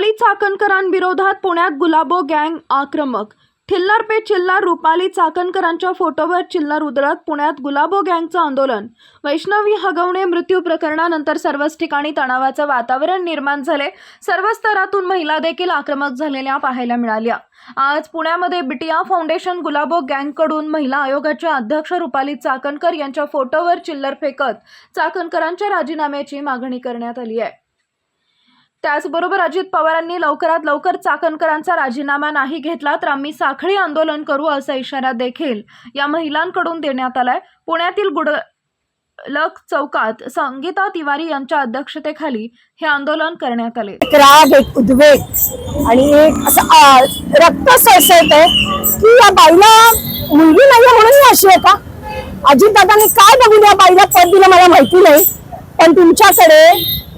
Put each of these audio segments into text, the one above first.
रुपाली चाकणकरांविरोधात पुण्यात गुलाबो गँग आक्रमक. ठिल्लार पे चिल्लार रुपाली चाकणकरांच्या फोटोवर चिल्लर उधळत पुण्यात गुलाबो गँगचं आंदोलन. वैष्णवी हगवणे मृत्यू प्रकरणानंतर सर्वच ठिकाणी तणावाचं वातावरण निर्माण झाले. सर्व स्तरातून महिला देखील आक्रमक झालेल्या पाहायला मिळाल्या. आज पुण्यामध्ये बिटिया फाउंडेशन गुलाबो गँगकडून महिला आयोगाच्या अध्यक्ष रुपाली चाकणकर यांच्या फोटोवर चिल्लर फेकत चाकणकरांच्या राजीनाम्याची मागणी करण्यात आली आहे. त्याचबरोबर अजित पवारांनी लवकरात लवकर चाकणकरांचा राजीनामा नाही घेतला तर आम्ही साखळी आंदोलन करू असा इशारा देखील या महिलांकडून देण्यात आलाय. पुण्यातील गुड लक चौकात संगीता तिवारी यांच्या अध्यक्षतेखाली हे आंदोलन करण्यात आले. एक राग एक उद्वेग आणि एक असं रक्त सळसळत की या बाईला मुलगी नाही म्हणून अशी आहे का? अजितदादांनी काय बघून या बाईला पद दिलं मला माहिती नाही. पण तुमच्याकडे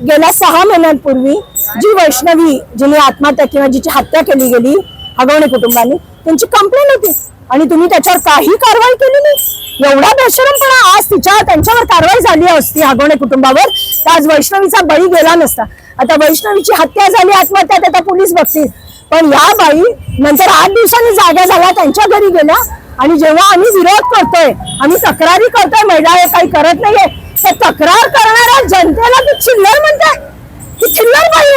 गेल्या सहा महिन्यांपूर्वी जी वैष्णवी जिने आत्महत्या किंवा जिची हत्या केली गेली हगवणे कुटुंबाने त्यांची कंप्लेंट होती. आणि तुम्ही त्याच्यावर काही कारवाई केली नाही. एवढा बेशरमपणा आज तिच्या त्यांच्यावर कारवाई झाली असती हगवणे कुटुंबावर. तर आज वैष्णवीचा बळी गेला नसता. आता वैष्णवीची हत्या झाली आत्महत्या आता पोलीस बघतील. पण या बाई नंतर आठ दिवसांनी जागा झाल्या त्यांच्या घरी गेल्या. आणि जेव्हा आम्ही विरोध करतोय आम्ही तक्रारी करतोय महिला हे काही करत नाहीये. तर तक्रार करणाऱ्या जनतेला ती चिल्लर म्हणताय. ती चिल्लर बाई.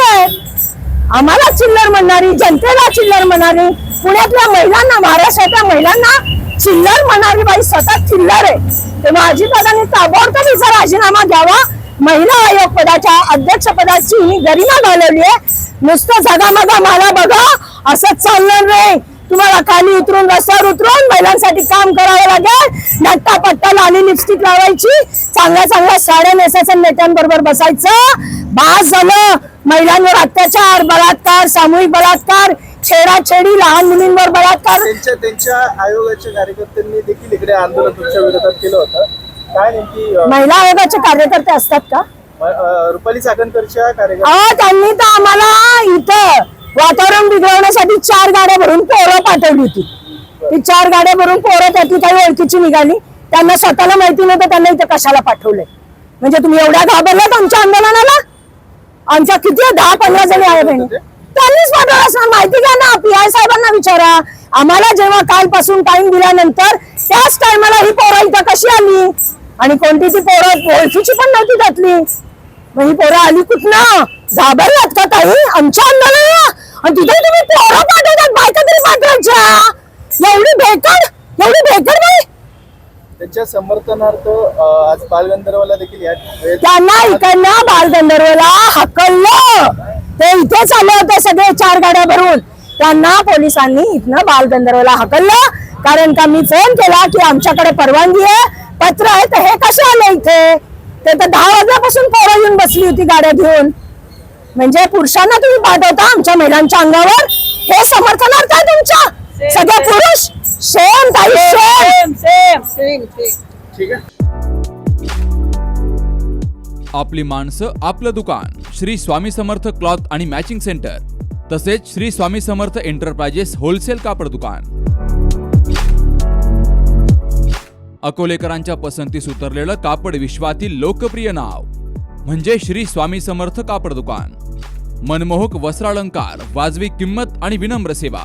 आम्हाला चिल्लर म्हणणारी जनतेला चिल्लर म्हणणारी पुण्यातल्या महिलांना महाराष्ट्रातल्या महिलांना चिल्लर म्हणणारी बाई स्वतः चिल्लर आहे. तेव्हा अजितदादांनी ताबडतोब हिचा राजीनामा घ्यावा महिला आयोग पदाच्या अध्यक्ष पदाची ही गरिमा घालवली आहे. नुसतं जगामगा मला बघा असंच चालणार नाही. खाली उतरून रस्त्यावर उतरून महिलांसाठी काम करावं लागेल. नट्टा पट्टा लाली लिपस्टिक लावायची. चांगल्या चांगल्या साड्या नेसायचं नेत्यांबरोबर बसायचं. बास झालं. महिलांवर अत्याचार बलात्कार सामूहिक बलात्कार छेडाछेडी लहान मुलींवर बलात्कार. त्यांच्या त्यांच्या आयोगाच्या कार्यकर्त्यांनी देखील इकडे आंदोलन तुमच्या विरोधात केलं होतं. काय नेमकी अ, महिला आयोगाचे कार्यकर्ते असतात का? अ, रुपाली चाकणकरच्या कार्यकर्ते अहो त्यांनी तर आम्हाला इथं वातावरण बिघडवण्यासाठी चार गाड्या भरून पोरं पाठवली होती. ती चार गाड्या भरून पोरं त्यातली काही ओळखीची निघाली. त्यांना स्वतःला माहिती नव्हतं त्यांना इथं कशाला पाठवलंय? म्हणजे तुम्ही एवढ्या घाबरलात आमच्या आंदोलनाला? आमच्या किती दहा पंधरा जणी आहे बहिणी. त्यांनीच पाठवलं असणार. माहिती घ्या ना पी आय साहेबांना विचारा. आम्हाला जेव्हा कालपासून टाइम दिल्यानंतर त्याच टायमाला ही पोरं इथं कशी आली? आणि कोणती ती पोरं ओळखीची पण नव्हती त्यातली. मग ही पोरं आली कुठनं? घाबरलात का ताई? आमच्या आंदोलन आणि तिथे तुम्ही पोरं पाठवतात बायका तरी पाठवायच्या एवढी भेकड बाई. त्यांच्या समर्थनार्थ अ, आज बालगंधर्वाला देखील या त्यांना इकडनं बालगंधर्वला हकललं. ते इथेच आले होते सगळे चार गाड्या भरून. त्यांना पोलिसांनी इथनं बालगंधर्वला हकललं. कारण का मी फोन केला की आमच्याकडे परवानगी आहे. पत्र आहे तर हे कसे आले इथे? ते तर दहा वाजल्यापासून पोरं येऊन बसली होती गाड्या घेऊन. म्हणजे पुरुषांना तुम्ही पाठवता आमच्या महिलांच्या अंगावर? हे समर्थनार्थ आहे तुमच्या? सगळे पुरुष? सेम ताई सेम ठीक आहे. आपली माणसं आपलं दुकान श्री स्वामी समर्थ क्लॉथ आणि मॅचिंग सेंटर तसेच श्री स्वामी समर्थ एंटरप्राइजेस होलसेल कापड दुकान. अकोलेकरांच्या पसंतीस उतरलेलं कापड विश्वातील लोकप्रिय नाव म्हणजे श्री स्वामी समर्थ कापड दुकान. मनमोहक वस्त्रालंकार वाजवी किंमत आणि विनम्र सेवा.